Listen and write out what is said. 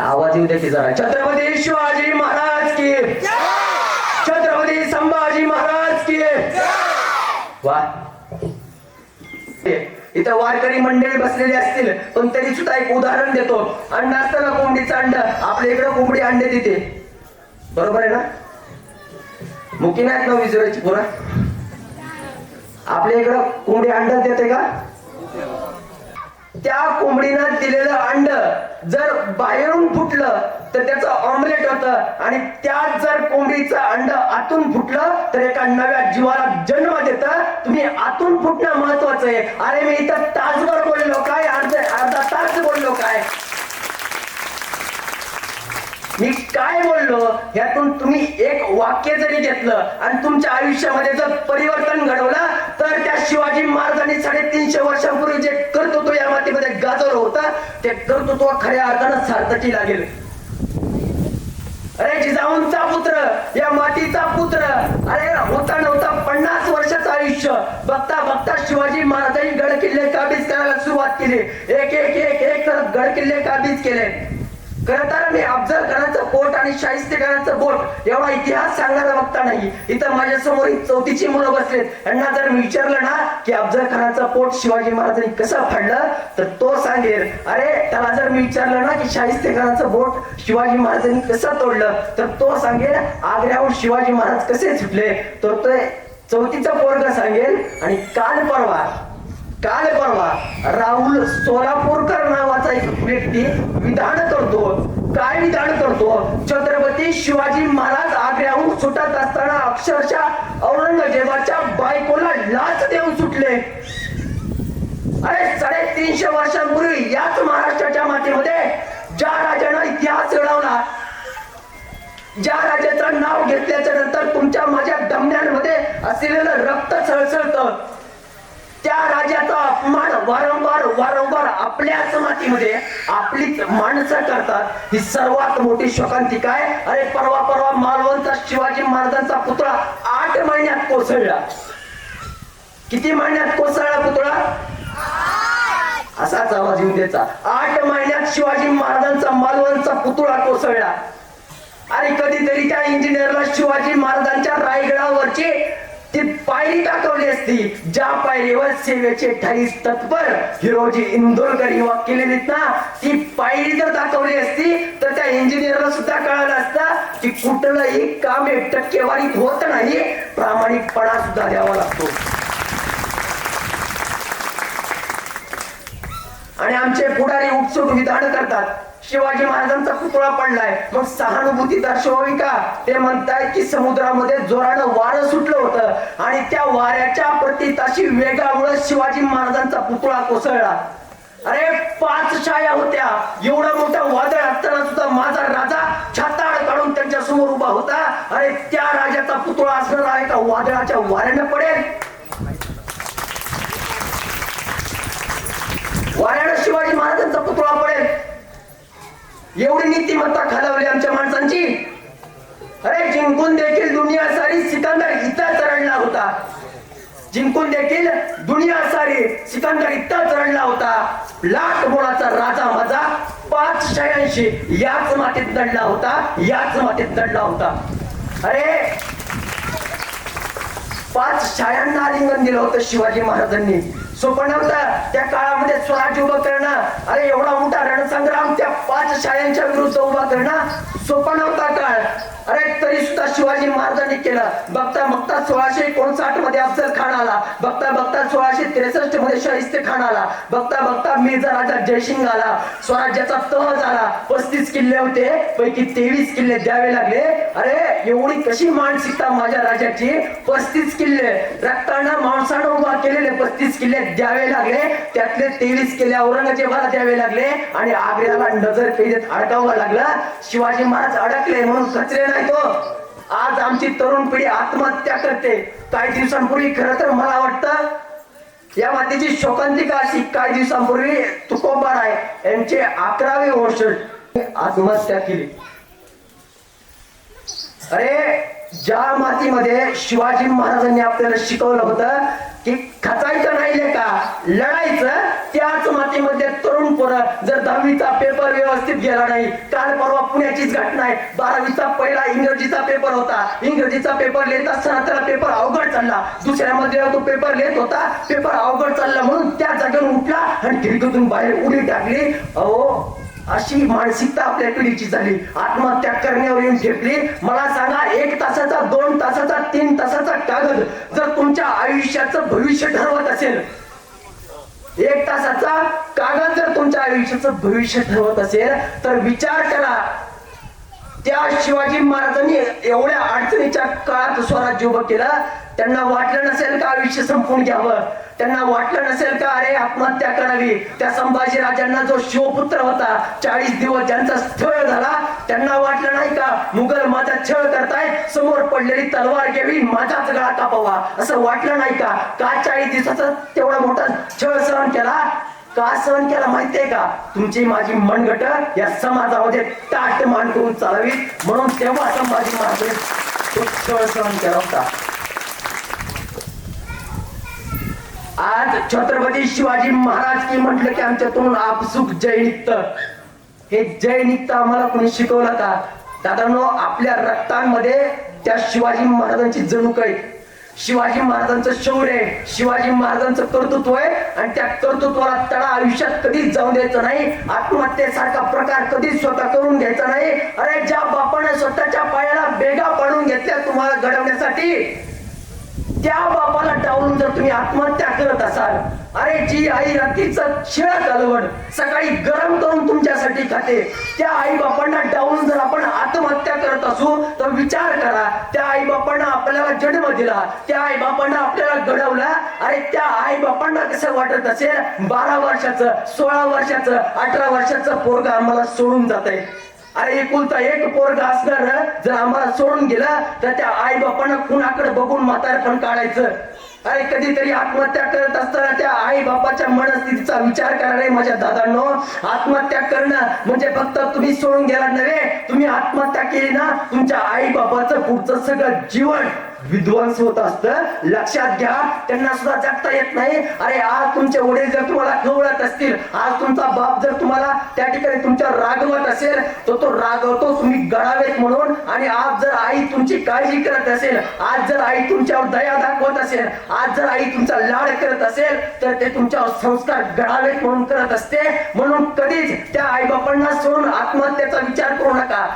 आवाज येऊ द्या की जरा. छत्रपती शिवाजी महाराज की. छत्रपती संभाजी महाराज की. वा. इथं वारकरी मंडळी बसलेली असतील पण तरी सुद्धा एक उदाहरण देतो. अंड असतं ना कोंबडीचं अंड? आपल्या इकडं कोंबडी अंडे देते. बरोबर आहे ना? मुकी नाहीत ना विजयाची पुरा? आपल्या इकडं कोंबडी अंड देते का? त्या कोंबडीनं दिलेलं अंड जर बाहेरून फुटलं तर त्याचं ऑमलेट होतं. आणि त्यात जर कोंबडीचं अंड आतून फुटलं तर एका नव्या जीवाला जन्म देत. तुम्ही आतून फुटणं महत्वाचं आहे. अरे मी इथं तासभर बोललो काय? अर्धा अर्धा तास बोललो काय? मी काय बोललो? यातून तुम्ही एक वाक्य जरी घेतलं आणि तुमच्या आयुष्यामध्ये जर परिवर्तन घडवलं तर त्या शिवाजी महाराजांनी साडेतीनशे वर्षांपूर्वी जे कर्तृत्व या मातीमध्ये गाजवलं होतं ते कर्तृत्व खऱ्या अर्थानं सार्थकी लागेल. अरे जिजाऊंचा पुत्र या मातीचा पुत्र. अरे होता नव्हता पन्नास वर्षाचं आयुष्य. बघता बघता शिवाजी महाराजांनी गड किल्ले काबीज करायला सुरुवात केली. एक एक एक एक गड किल्ले काबीज केले. खरं तर मी अफजल खानाचं पोट आणि शाहिस्ते खानाचं बोट एवढा इतिहास सांगायला बघता नाही. इथं माझ्यासमोर चौथीची मुलं बसलेत. यांना जर मी विचारलं ना की अफजल खानाचं पोट शिवाजी महाराजांनी कसं फाडलं तर तो सांगेल अरे त्याला जर मी विचारलं ना की शाहिस्ते खानाचं बोट शिवाजी महाराजांनी कसं तोडलं तर तो सांगेल आग्र्याहून शिवाजी महाराज कसे सुटले? तर तो चौथीचा पोरगा सांगेल आणि काल परवा काल परवा राहुल सोलापूर व्यक्ती विधान करतो. काय विधान करतो? छत्रपती शिवाजी महाराज आग्र्याहून सुटत असताना अक्षरशः औरंगजेबाच्या बायकोला लाच देऊन सुटले. अरे साडेतीनशे वर्षांपूर्वी याच महाराष्ट्राच्या मातीमध्ये ज्या राजानं इतिहास घडवला ज्या राजाचं नाव घेतल्याच्या नंतर तुमच्या माझ्या दमण्यांमध्ये असलेलं रक्त सळसळतं. त्या राजाचा अपमान वारंवार वारंवार आपल्याच मातीमध्ये आपलीच माणसं करतात. ही सर्वात मोठी शोकांतिका आहे अरे परवा परवा मालवणचा शिवाजी महाराजांचा पुतळा आठ महिन्यात कोसळला. किती महिन्यात कोसळला पुतळा? असाच आवाज येऊ द्यायचा. आठ महिन्यात शिवाजी महाराजांचा मालवणचा पुतळा कोसळला. अरे कधीतरी त्या इंजिनियरला शिवाजी महाराजांच्या रायगडावरची पायरी दाखवली असती. ज्या पायरीवर सेवेचे ठाईस तत्पर हिरोजी इंदोरकर युवा केलेली ना ती पायरी जर दाखवली असती तर त्या इंजिनियरला सुद्धा कळालं असतं की कुठलंही काम एक टक्केवारीत होत नाही. प्रामाणिकपणा सुद्धा द्यावा लागतो. आणि आमचे पुढारी उठसूट विधान करतात. शिवाजी महाराजांचा पुतळा पडलाय. मग सहानुभूती दर्शवावी का ते म्हणताय की समुद्रामध्ये जोरानं वारं सुटलं होतं. आणि त्या वाऱ्याच्या प्रतिताशी वेगामुळे शिवाजी महाराजांचा पुतळा कोसळला. अरे पाच छाया होत्या. एवढं मोठं वादळ असताना सुद्धा माझा राजा छाताड काढून त्यांच्यासमोर उभा होता. अरे त्या राजाचा पुतळा असणार आहे का? वादळाच्या वाऱ्यानं पडेल वाऱ्यानं शिवाजी महाराजांचा पुतळा पडेल एवढी नीतिमत्ता खालावली आमच्या माणसांची? अरे जिंकून देखील दुनिया सारी सिकंदर इथं चरणला होता. जिंकून देखील दुनिया सारी सिकंदर इथं चरणला होता. लाख मोळाचा राजा माझा पाच शयांशी याच मातीत दडला होता याच मातीत दडला होता. अरे पाच शायांना आलिंगन दिलं होतं शिवाजी महाराजांनी. सोपं नव्हतं त्या काळामध्ये स्वराज्य उभं करणं अरे एवढा मोठा रणसंग्राम त्या पाच शाळांच्या विरुद्ध उभा करणं सोपा नव्हता काळ अरे तरी सुद्धा शिवाजी महाराजांनी केलं. बघता बघता सोळाशे एकोणसाठमध्ये अफजल खान आला. बघता बघता सोळाशे त्रेसष्टमध्ये शाहिस्ते खान आला. बघता बघता मिर्झा राजा जयसिंग आला. स्वराज्याचा तह झाला. पस्तीस किल्ले होते पैकी तेवीस किल्ले द्यावे लागले. अरे एवढी कशी मानसिकता माझ्या राजाची? पस्तीस किल्ले. रक्तानं माणसानं उभा केलेले पस्तीस किल्ले द्यावे लागले. त्यातले तेवीस किल्ले औरंगजेबाला द्यावे लागले आणि आग्र्याला नजर कैदेत अडकावं लागलं. शिवाजी महाराज अडकले म्हणून कचरे नाही तो. आज आमची तरुण पिढी आत्महत्या करते. काही दिवसांपूर्वी खरं तर मला वाटतं या मातीची शोकांतिका अशी काही दिवसांपूर्वी तुकोबार आहे. यांचे अकरावे वर्ष आत्महत्या केली. अरे ज्या मातीमध्ये शिवाजी महाराजांनी आपल्याला शिकवलं होतं की खचायचं नाही का लढायचं त्याच मातीमध्ये तरुण पोरं जर दहावीचा पेपर व्यवस्थित गेला नाही काल परवा पुण्याचीच घटना आहे बारावीचा पहिला इंग्रजीचा पेपर होता. इंग्रजीचा पेपर लिहित असताना त्याला पेपर अवघड चालला. दुसऱ्यामध्ये तो पेपर लिहित होता पेपर अवघड चालला म्हणून त्या जागेवर उठला आणि खिडकीतून बाहेर उडी टाकली. अहो अशी मानसिकता आपल्या पिढीची झाली. आत्महत्या करण्यावर येऊन ठेपली मला सांगा एक तासाचा दोन तासाचा तीन तासाचा कागद जर तुमच्या आयुष्याचं भविष्य ठरवत असेल. एक तासाचा कागद जर तुमच्या आयुष्याचं भविष्य ठरवत असेल तर विचार करा. त्या शिवाजी महाराजांनी एवढ्या अडचणीच्या काळात स्वराज्य उभं केलं. त्यांना वाटलं नसेल का आयुष्य संपून घ्यावं? त्यांना वाटलं नसेल का अरे आत्महत्या करावी? त्या संभाजी राजांना जो शिवपुत्र होता चाळीस दिवस ज्यांचा स्थळ झाला त्यांना वाटलं नाही का मुघल माझा छळ करताय समोर पडलेली तलवार घ्यावी माझाच गळा कापावा? असं वाटलं नाही का? का चाळीस दिवसाचा तेवढा मोठा छळ सहन केला? का सहन केला माहितीये का? तुमची माझी मनगट या समाजामध्ये ताट मान करून चालावी. म्हणून तेव्हा आता माझी तो पुष्कळ सहन केला होता. आज छत्रपती शिवाजी महाराज की म्हटलं की आमच्यातून आपसुक जय हे जय निघतं आम्हाला कोणी शिकवलं का? दादानो आपल्या रक्तांमध्ये त्या शिवाजी महाराजांची जणू काही शिवाजी महाराजांचं शौर्य आहे. शिवाजी महाराजांचं कर्तृत्व आहे आणि त्या कर्तृत्वाला तडा आयुष्यात कधीच जाऊन द्यायचं नाही. आत्महत्येसारखा प्रकार कधीच स्वतः करून घ्यायचा नाही. अरे ज्या बापाने स्वतःच्या पायाला बेगा पाडून घेतल्या तुम्हाला घडवण्यासाठी त्या बापाला टाळून जर तुम्ही आत्महत्या करत असाल अरे जी आई रात्रीचं शिळा कालवण सकाळी गरम करून तुमच्यासाठी खाते त्या आई बापांना डावून जर आपण आत्महत्या करत असू तर विचार करा त्या आई बापांना आपल्याला जन्म दिला त्या आई बापांना आपल्याला घडवला अरे त्या आई बापांना कसं वाटत असेल? बारा वर्षाचं सोळा वर्षाचं अठरा वर्षाचं पोरगा आम्हाला सोडून जात आहे अरे एकुलता एक पोरगा असणार जर आम्हाला सोडून गेला तर त्या आई बापांना कुणाकडे बघून म्हातारपण काढायचं. अरे कधीतरी आत्महत्या करत असताना त्या आई बापाच्या मनस्थितीचा विचार करणार माझ्या दादांनो आत्महत्या करणं म्हणजे फक्त तुम्ही सोडून गेला नव्हे तुम्ही आत्महत्या केली ना तुमच्या आई बापाचं पुढचं सगळं जीवन. विध्वंस होत असतं. लक्षात घ्या. त्यांना सुद्धा जगता येत नाही. अरे आज तुमचे वडील जर तुम्हाला खवळत असतील आज तुमचा बाप जर तुम्हाला त्या ठिकाणी तुमच्या रागवत असेल तर तो रागवतो तुम्ही गळावेत म्हणून. आणि आज जर आई तुमची काळजी करत असेल आज जर आई तुमच्यावर दया दाखवत असेल आज जर आई तुमचा लाड करत असेल तर ते तुमच्यावर संस्कार गळावेत म्हणून करत असते. म्हणून कधीच त्या आई बापांना सोडून आत्महत्येचा विचार करू नका.